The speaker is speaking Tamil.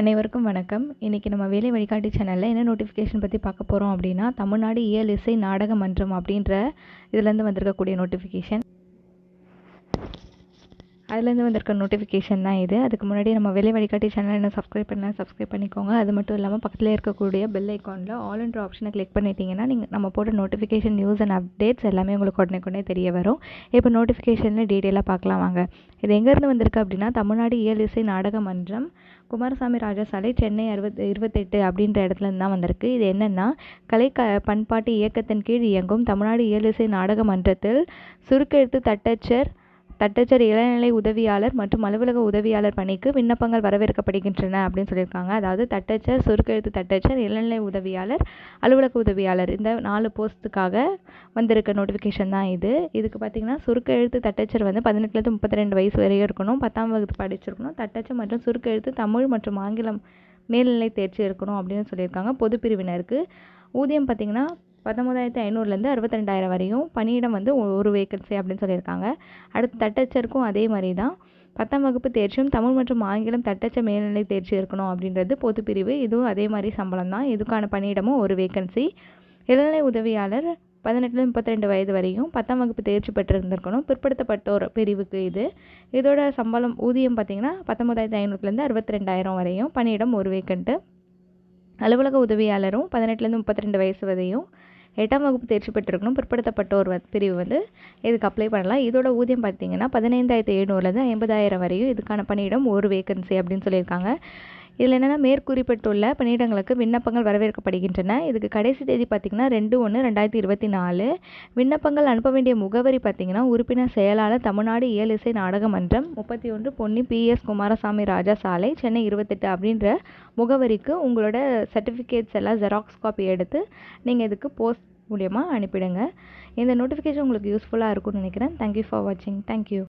அனைவருக்கும் வணக்கம். இன்றைக்கி நம்ம வேலை வழிகாட்டி சேனலில் என்ன நோட்டிஃபிகேஷன் பற்றி பார்க்க போகிறோம் அப்படின்னா தமிழ்நாடு இயல் இசை நாடக மன்றம் அப்படின்ற இதுலேருந்து வந்திருக்கக்கூடிய நோட்டிஃபிகேஷன் அதுலேருந்து வந்திருக்க நோட்டிஃபிகேஷன் தான் இது. அதுக்கு முன்னாடி நம்ம வேலை வழிகாட்டி சேனல் என்ன சப்ஸ்கிரைப் பண்ணலாம் சப்ஸ்கிரைப் பண்ணிக்கோங்க. அது மட்டும் இல்லாமல் பக்கத்தில் இருக்கக்கூடிய பெல் ஐக்கானில் ஆல்ன்ற ஆப்ஷனை கிளிக் பண்ணிட்டீங்கன்னா நீங்கள் நம்ம போட்ட நோட்டிஃபிகேஷன் நியூஸ் அண்ட் அப்டேட்ஸ் எல்லாமே உங்களுக்கு உடனே உடனே தெரிய வரும். இப்போ நோட்டிஃபிகேஷனில் டீட்டெயிலாக பார்க்கலாம் வாங்க. இது எங்கேருந்து வந்திருக்கு அப்படின்னா தமிழ்நாடு இயல் இசை நாடக மன்றம் குமாரசாமி ராஜா சாலை சென்னை அறுபத் இருபத்தெட்டு அப்படின்ற இடத்துலேருந்து தான் வந்திருக்கு. இது என்னென்னா கலை க பண்பாட்டு இயக்கத்தின் கீழ் இயங்கும் தமிழ்நாடு இயலிசை நாடக மன்றத்தில் சுருக்கெழுத்து தட்டச்சர் தட்டச்சர் இளநிலை உதவியாளர் மற்றும் அலுவலக உதவியாளர் பணிக்கு விண்ணப்பங்கள் வரவேற்கப்படுகின்றன அப்படின்னு சொல்லியிருக்காங்க. அதாவது தட்டச்சர் சுருக்கெழுத்து தட்டச்சர் இளநிலை உதவியாளர் அலுவலக உதவியாளர் இந்த நாலு போஸ்ட்டுக்காக வந்திருக்க நோட்டிஃபிகேஷன் தான் இது. இதுக்கு பார்த்தீங்கன்னா சுருக்கெழுத்து தட்டச்சர் வந்து பதினெட்டுலேருந்து முப்பத்தி ரெண்டு வயசு வரையும் இருக்கணும். பத்தாம் வகுப்பு படிச்சிருக்கணும். தட்டச்சர் மற்றும் சுருக்கெழுத்து தமிழ் மற்றும் ஆங்கிலம் மேல்நிலை தேர்ச்சி இருக்கணும் அப்படின்னு சொல்லியிருக்காங்க பொது பிரிவினருக்கு ஊதியம் பார்த்தீங்கன்னா பத்தொம்பதாயிரத்தி ஐநூறுலேருந்து அறுபத்தி ரெண்டாயிரம் வரையும் பணியிடம் வந்து ஒரு வேக்கன்சி அப்படின்னு சொல்லியிருக்காங்க. அடுத்து தட்டச்சருக்கும் அதே மாதிரி தான். பத்தாம் வகுப்பு தேர்ச்சியும் தமிழ் மற்றும் ஆங்கிலம் தட்டச்ச மேல்நிலை தேர்ச்சி இருக்கணும் அப்படின்றது பொது பிரிவு. இதுவும் அதே மாதிரி சம்பளம் தான். இதுக்கான பணியிடமும் ஒரு வேக்கன்சி இளநிலை உதவியாளர் பதினெட்டுல முப்பத்தி ரெண்டு வயது வரையும் பத்தாம் வகுப்பு தேர்ச்சி பெற்றிருந்திருக்கணும். பிற்படுத்தப்பட்டோர் பிரிவுக்கு இது. இதோட சம்பளம் ஊதியம் பார்த்தீங்கன்னா பத்தொன்பதாயிரத்தி ஐநூறுலேருந்து அறுபத்தி ரெண்டாயிரம் வரையும் பணியிடம் ஒரு வேக்கண்ட்டு அலுவலக உதவியாளரும் பதினெட்டுலேருந்து முப்பத்தி ரெண்டு வயசு வரையும் எட்டாம் வகுப்பு தேர்ச்சி பெற்றிருக்கணும். பிற்படுத்தப்பட்டோர் பிரிவு வந்து இதுக்கு அப்ளை பண்ணலாம். இதோட ஊதியம் பார்த்தீங்கன்னா பதினைந்தாயிரத்தி எழுநூறுலேருந்து ஐம்பதாயிரம் வரையும் இதுக்கான பணியிடம் ஒரு வேக்கன்சி அப்படின்னு சொல்லியிருக்காங்க. இதில் என்னென்னா மேற்குறிப்பிட்டுள்ள பணியிடங்களுக்கு விண்ணப்பங்கள் வரவேற்கப்படுகின்றன. இதுக்கு கடைசி தேதி பார்த்திங்கன்னா ரெண்டு ஒன்று ரெண்டாயிரத்தி இருபத்தி நாலு. விண்ணப்பங்கள் அனுப்ப வேண்டிய முகவரி பார்த்திங்கன்னா உறுப்பினர் செயலாளர் தமிழ்நாடு இயல் இசை நாடக மன்றம் முப்பத்தி ஒன்று பொன்னி பிஎஸ் குமாரசாமி ராஜா சாலை சென்னை இருபத்தெட்டு அப்படின்ற முகவரிக்கு உங்களோட சர்டிஃபிகேட்ஸ் எல்லாம் ஜெராக்ஸ் காப்பி எடுத்து நீங்கள் இதுக்கு போஸ்ட் மூலியமாக அனுப்பிடுங்க. இந்த நோட்டிஃபிகேஷன் உங்களுக்கு யூஸ்ஃபுல்லாக இருக்கும்னு நினைக்கிறேன். தேங்க்யூ ஃபார் வாட்சிங் தேங்க்யூ